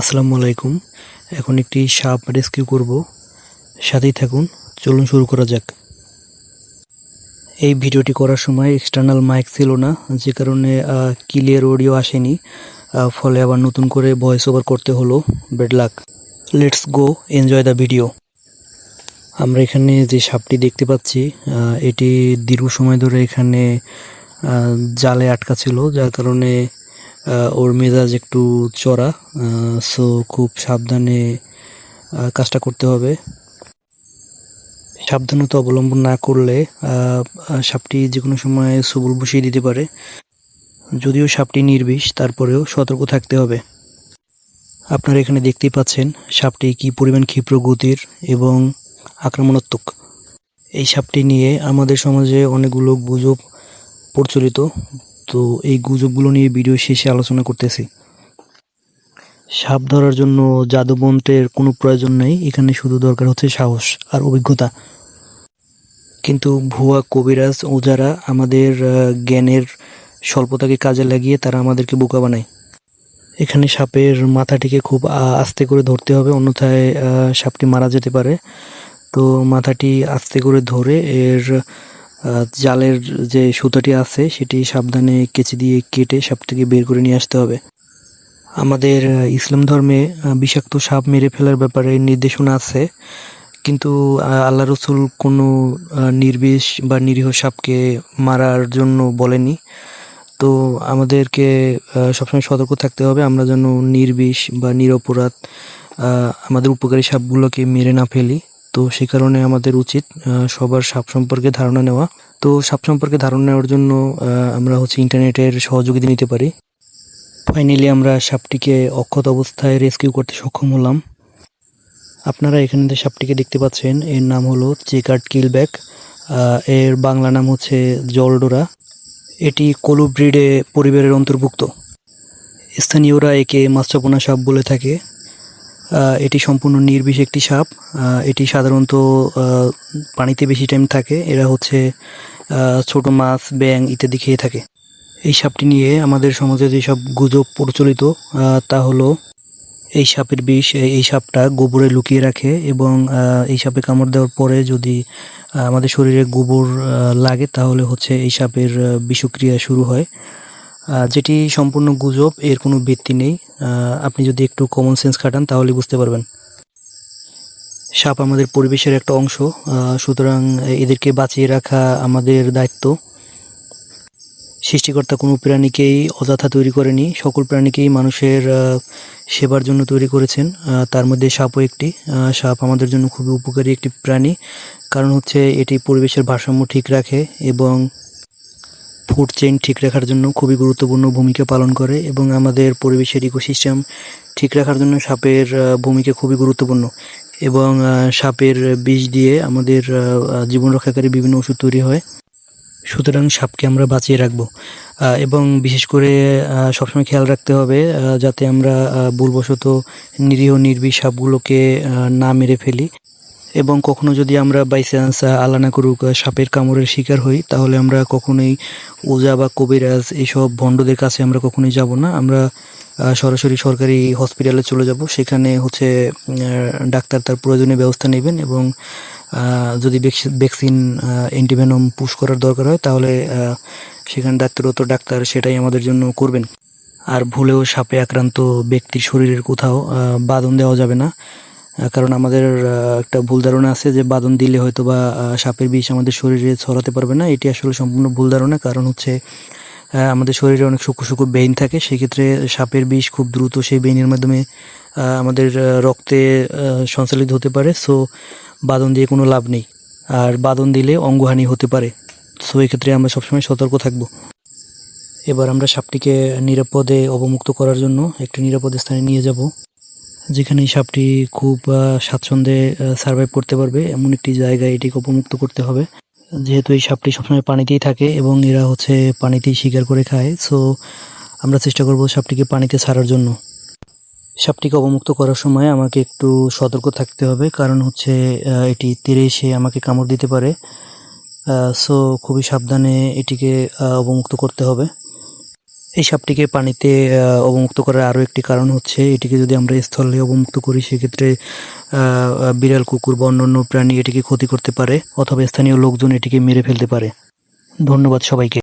আসসালামু আলাইকুম। এখন একটি সাপ রেস্কিউ করব। সাথেই থাকুন, চলুন শুরু করা যাক। এই ভিডিওটি করার সময় এক্সটার্নাল মাইক ছিল না, যে কারণে ক্লিয়ার অডিও আসেনি। ফলে আবার নতুন করে ভয়েস ওভার করতে হলো। Bad luck let's go enjoy the video আমরা এখানে যে সাপটি দেখতে পাচ্ছি এটি দীর্ঘ সময় ধরে এখানে জালে আটকা ছিল, যার কারণে ওর মেজাজ একটু চড়া সো খুব সাবধানে কাজটা করতে হবে। সাবধানতা অবলম্বন না করলে সাপটি যে কোনো সময় সবুল বসিয়ে দিতে পারে। যদিও সাপটি নির্বিষ, তারপরেও সতর্ক থাকতে হবে। আপনারা এখানে দেখতেই পাচ্ছেন সাপটি কি পরিমাণ ক্ষিপ্র গতির এবং আক্রমণাত্মক। এই সাপটি নিয়ে আমাদের সমাজে অনেকগুলো গুজব প্রচলিত। তো এই গুজবগুলো নিয়ে ভিডিও শেষে আলোচনা করতেছি। সাপ ধরার জন্য জাদুমন্ত্রের কোনো প্রয়োজন নেই, এখানে শুধু দরকার হচ্ছে সাহস আর অভিজ্ঞতা। কিন্তু ভুয়া কবিরাজ ও যারা আমাদের জ্ঞানের স্বল্পতাকে কাজে লাগিয়ে তারা আমাদেরকে বোকা বানায়। এখানে সাপের মাথাটিকে খুব আস্তে করে ধরতে হবে, অন্যথায় সাপটি মারা যেতে পারে। তো মাথাটি আস্তে করে ধরে এর জালের যে সুতাটি আছে, সেটি সাবধানে কেচি দিয়ে কেটে সাপটিকে বের করে নিয়ে আসতে হবে। আমাদের ইসলাম ধর্মে বিষাক্ত সাপ মেরে ফেলার ব্যাপারে নির্দেশনা আছে, কিন্তু আল্লাহ রসুল কোনো নির্বিষ বা নিরীহ সাপকে মারার জন্য বলেনি। তো আমাদেরকে সবসময় সতর্ক থাকতে হবে, আমরা যেন নির্বিষ বা নিরপরাধ আমাদের উপকারী সাপগুলোকে মেরে না ফেলি। তো সে কারণে আমাদের উচিত সবার সাপ সম্পর্কে ধারণা নেওয়া। তো সাপ সম্পর্কে ধারণা নেওয়ার জন্য আমরা হচ্ছে ইন্টারনেটের সহযোগিতা নিতে পারি। ফাইনালি আমরা সাপটিকে অক্ষত অবস্থায় রেস্কিউ করতে সক্ষম হলাম। আপনারা এখানে যে সাপটিকে দেখতে পাচ্ছেন, এর নাম হলো চেকার্ড কিলব্যাক। এর বাংলা নাম হচ্ছে জলডোরা। এটি কলু ব্রিডে পরিবারের অন্তর্ভুক্ত। স্থানীয়রা একে মাস্টারপোনা সাপ বলে থাকে। এটি সম্পূর্ণ নির্বিষ একটি সাপ। এটি সাধারণত পানিতে বেশি টাইম থাকে। এরা হচ্ছে ছোট মাছ ব্যাং ইত্যাদি খেয়ে থাকে। এই সাপটি নিয়ে আমাদের সমাজে যেসব গুজব প্রচলিত তা হলো এই সাপের বিষ, এই- সাপটা গোবরে লুকিয়ে রাখে এবং এই সাপে কামড় দেওয়ার পরে যদি আমাদের শরীরে গোবর লাগে তাহলে হচ্ছে এই সাপের বিষক্রিয়া শুরু হয়। যেটি সম্পূর্ণ গুজব, এর কোনো ভিত্তি নেই। আপনি যদি একটু কমন সেন্স খাটান, তাহলে বুঝতে পারবেন। সাপ আমাদের পরিবেশের একটা অংশ। সুতরাং এদেরকে বাঁচিয়ে রাখা আমাদের দায়িত্ব। সৃষ্টিকর্তা কোনো প্রাণীকেই অযথা তৈরি করেনি। সকল প্রাণীকেই মানুষের সেবার জন্য তৈরি করেছেন। তার মধ্যে সাপও একটি। সাপ আমাদের জন্য খুবই উপকারী একটি প্রাণী। কারণ হচ্ছে এটি পরিবেশের ভারসাম্য ঠিক রাখে এবং ফুড চেইন ঠিক রাখার জন্য খুবই গুরুত্বপূর্ণ ভূমিকা পালন করে এবং আমাদের পরিবেশের ইকোসিস্টেম ঠিক রাখার জন্য সাপের ভূমিকা খুবই গুরুত্বপূর্ণ এবং সাপের বিষ দিয়ে আমাদের জীবন রক্ষাকারী বিভিন্ন ওষুধ তৈরি হয়। সুতরাং সাপকে আমরা বাঁচিয়ে রাখব। এবং বিশেষ করে সবসময় খেয়াল রাখতে হবে যাতে আমরা ভুলবশত নিরীহ নির্বিষ সাপগুলোকে না মেরে ফেলি। এবং কখনো যদি আমরা বাই চান্স আল্লাহ না করুক সাপের কামড়ের শিকার হই, তাহলে আমরা কখনোই ওজা বা কবিরাজ এইসব ভণ্ডদের কাছে আমরা কখনোই যাব না। আমরা সরাসরি সরকারি হসপিটালে চলে যাব। সেখানে হচ্ছে ডাক্তার তার প্রয়োজনীয় ব্যবস্থা নেবেন এবং যদি ভ্যাকসিন অ্যান্টিভেনম পুশ করার দরকার হয়, তাহলে সেখানে ডাক্তারত ডাক্তার, সেটাই আমাদের জন্য করবেন। আর ভুলেও সাপে আক্রান্ত ব্যক্তির শরীরের কোথাও বাদন দেওয়া যাবে না। কারণ আমাদের একটা ভুল ধারণা আছে যে বাদন দিলে হয়তো বা সাপের বিষ আমাদের শরীরে ছড়াতে পারবে না। এটি আসলে সম্পূর্ণ ভুল ধারণা। কারণ হচ্ছে আমাদের শরীরে অনেক শুকু সূক্ষ্ম বেইন থাকে। সেক্ষেত্রে সাপের বিষ খুব দ্রুত সেই বেইনের মাধ্যমে আমাদের রক্তে সঞ্চালিত হতে পারে। সো বাদন দিয়ে কোনো লাভ নেই। আর বাদন দিলে অঙ্গহানি হতে পারে। সো এক্ষেত্রে আমরা সবসময় সতর্ক থাকব। এবার আমরা সাপটিকে নিরাপদে অবমুক্ত করার জন্য একটি নিরাপদ স্থানে নিয়ে যাব। যেখানে সাপটি খুব স্বাচ্ছন্দ্যে সার্ভাইভ করতে পারবে, এমন একটি জায়গায় এটিকে উপমুক্ত করতে হবে। যেহেতু এই সাপটি সবসময় পানিতেই থাকে এবং এরা হচ্ছে পানিতেই শিকার করে খায় সো আমরা চেষ্টা করব সাপটিকে পানিতে ছাড়ার জন্য। সাপটিকে অবমুক্ত করার সময় আমাকে একটু সতর্ক থাকতে হবে, কারণ হচ্ছে এটি তীরে এসে আমাকে কামড় দিতে পারে। সো খুবই সাবধানে এটিকে অবমুক্ত করতে হবে। এই সাপটিকে পানিতে অবমুক্ত করার আরও একটি কারণ হচ্ছে এটিকে যদি আমরা স্থলে অবমুক্ত করি, সেক্ষেত্রে বিড়াল, কুকুর বা অন্যান্য প্রাণী এটিকে ক্ষতি করতে পারে অথবা স্থানীয় লোকজন এটিকে মেরে ফেলতে পারে। ধন্যবাদ সবাইকে।